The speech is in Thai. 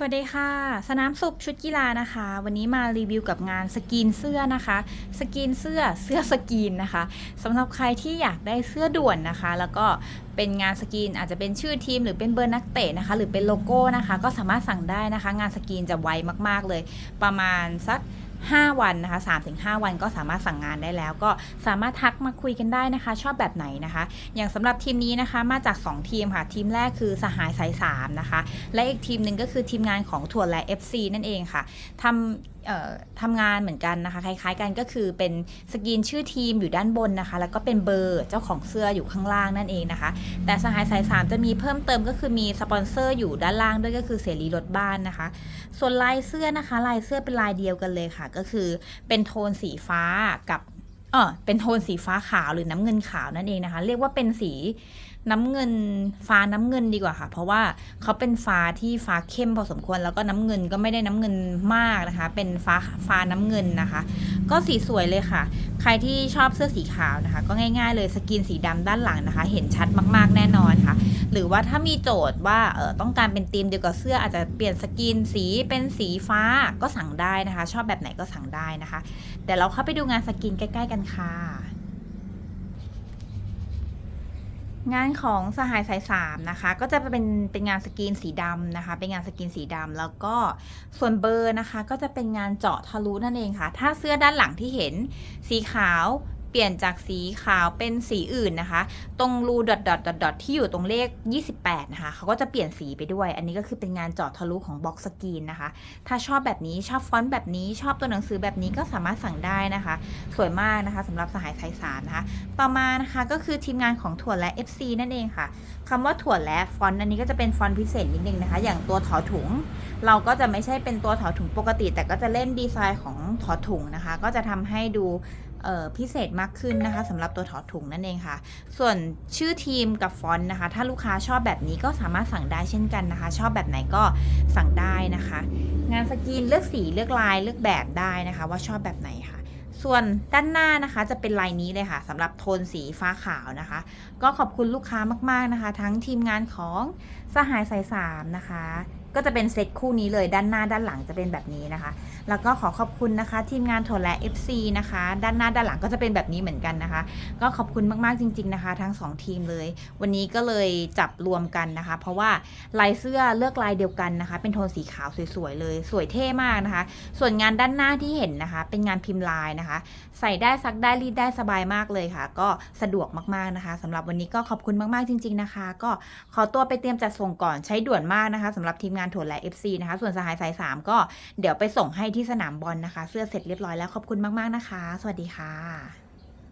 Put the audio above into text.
สวัสดีค่ะ สนามสุขชุดกีฬานะคะ วันนี้มารีวิวกับงานสกรีนเสื้อนะคะ สกรีนเสื้อเสื้อสกรีนนะคะสำหรับใครที่อยากได้เสื้อด่วนนะคะ แล้วก็เป็นงานสกรีนอาจจะเป็นชื่อทีมหรือเป็นเบอร์นักเตะนะคะ หรือเป็นโลโก้นะคะ ก็สามารถสั่งได้นะคะ งานสกรีนจะไวมากๆเลย ประมาณสัก 5 วันนะคะ3-5 วันก็สามารถสั่งงานได้แล้ว ก็สามารถทักมาคุยกันได้นะคะ ชอบแบบไหนนะคะ อย่างสำหรับทีมนี้นะคะมาจาก 2 ทีมค่ะ ทีมแรกคือสหายสาย3นะคะและอีกทีมหนึ่งก็คือทีมงานของถั่วและ FC นั่นเองค่ะทำ ทำงานเหมือนกันนะคะ คล้าย ๆ กันก็คือเป็นสกรีนชื่อทีมอยู่ด้านบนนะคะ แล้วก็เป็นเบอร์เจ้าของเสื้ออยู่ข้างล่างนั่นเองนะคะ แต่สหายสาย3จะมีเพิ่มเติมก็คือมีสปอนเซอร์อยู่ด้านล่างด้วยก็คือเสรีรถบ้านนะคะ ส่วนลายเสื้อนะคะ ลายเสื้อเป็นลายเดียวกันเลยค่ะ ก็คือเป็นโทนสีฟ้ากับ เออเป็นโทนสีฟ้าขาวหรือน้ำเงินขาวนั่นเองนะคะ เรียกว่าเป็นสีน้ำเงินฟ้าน้ำเงินดีกว่าค่ะ เพราะว่าเขาเป็นฟ้าที่ฟ้าเข้มพอสมควร แล้วก็น้ำเงินก็ไม่ได้น้ำเงินมากนะคะ เป็นฟ้าฟ้าน้ำเงินนะคะ ก็สีสวยเลยค่ะ ใครที่ชอบเสื้อสีขาวนะคะ ก็ง่าย ๆ เลยสกินสีดำด้านหลังนะคะ เห็นชัดมากๆแน่นอนค่ะ หรือว่าถ้ามีโจทย์ว่าเออต้องการเป็นธีมเดียวกับเสื้ออาจจะเปลี่ยนสกินสีเป็นสีฟ้าก็สั่งได้นะคะ ชอบแบบไหนก็สั่งได้นะคะเดี๋ยวเราเข้าไปดูงานสกินใกล้ ๆ กันค่ะ งานของสหายสายสามนะคะ ก็จะเป็นเป็นงานสกรีนสีดำนะคะ เป็นงานสกรีนสีดำแล้วก็ส่วนเบอร์นะคะ ก็จะเป็นงานเจาะทะลุนั่นเองค่ะ ถ้าเสื้อด้านหลังที่เห็นสีขาว เปลี่ยนจากสีขาวเป็นสีอื่นนะคะ ตรงรูดอทดอทดอทดอทที่อยู่ตรงเลข 28 นะคะเขาก็จะเปลี่ยนสีไปด้วย อันนี้ก็คือเป็นงานเจาะทะลุของบ็อกสกรีนนะคะ ถ้าชอบแบบนี้ชอบฟอนต์แบบนี้ชอบตัวหนังสือแบบนี้ก็สามารถสั่งได้นะคะ สวยมากนะคะสำหรับสหายไทยสารนะคะ ต่อมานะคะก็คือทีมงานของถั่วและ FC นั่นเองค่ะคำว่าถั่วและฟอนต์อันนี้ก็จะเป็นฟอนต์พิเศษนิดนึงนะคะ อย่างตัวถอถุง เราก็จะไม่ใช่เป็นตัวถอถุงปกติ แต่ก็จะเล่นดีไซน์ของถอถุงนะคะ ก็จะทำให้ดู พิเศษมากขึ้นนะคะสำหรับตัวถอดถุงนั่นเองค่ะ ส่วนชื่อทีมกับฟอนต์นะคะ ถ้าลูกค้าชอบแบบนี้ก็สามารถสั่งได้เช่นกันนะคะ ชอบแบบไหนก็สั่งได้นะคะ งานสกรีนเลือกสีเลือกลายเลือกแบบได้นะคะ ว่าชอบแบบไหนค่ะส่วนด้านหน้านะคะจะเป็นลายนี้เลยค่ะสำหรับโทนสีฟ้าขาวนะคะ ก็ขอบคุณลูกค้ามากๆนะคะ ทั้งทีมงานของสหายสายสามนะคะ ก็จะเป็นเซตคู่นี้เลยด้านหน้าด้านหลังจะเป็นแบบนี้นะคะ แล้วก็ขอขอบคุณนะคะ ทีมงานโทรและ FC นะคะ ด้านหน้าด้านหลังก็จะเป็นแบบนี้เหมือนกันนะคะ ก็ขอบคุณมากๆจริง ๆนะคะ ทั้ง 2 ทีมเลย วันนี้ก็เลยจับรวมกันนะคะ เพราะว่าลายเสื้อเลือกลายเดียวกันนะคะ เป็นโทนสีขาวสวยๆเลยสวยเท่มากนะคะ ส่วนงานด้านหน้าที่เห็นนะคะ เป็นงานพิมพ์ลายนะคะ ใส่ได้ซักได้รีดได้สบายมากเลยค่ะ ก็สะดวกมากๆนะคะสำหรับวันนี้ก็ขอบคุณมากๆจริง ๆนะคะ ก็ขอตัวไปเตรียมจัดส่งก่อนใช้ด่วนมากนะคะสำหรับทีมงานถั่วและ FC นะคะ ส่วนสหายสาย3ก็เดี๋ยวไปส่งให้ที่สนามบอลนะคะ เสื้อเสร็จเรียบร้อยแล้วขอบคุณมาก ๆ นะคะ สวัสดีค่ะ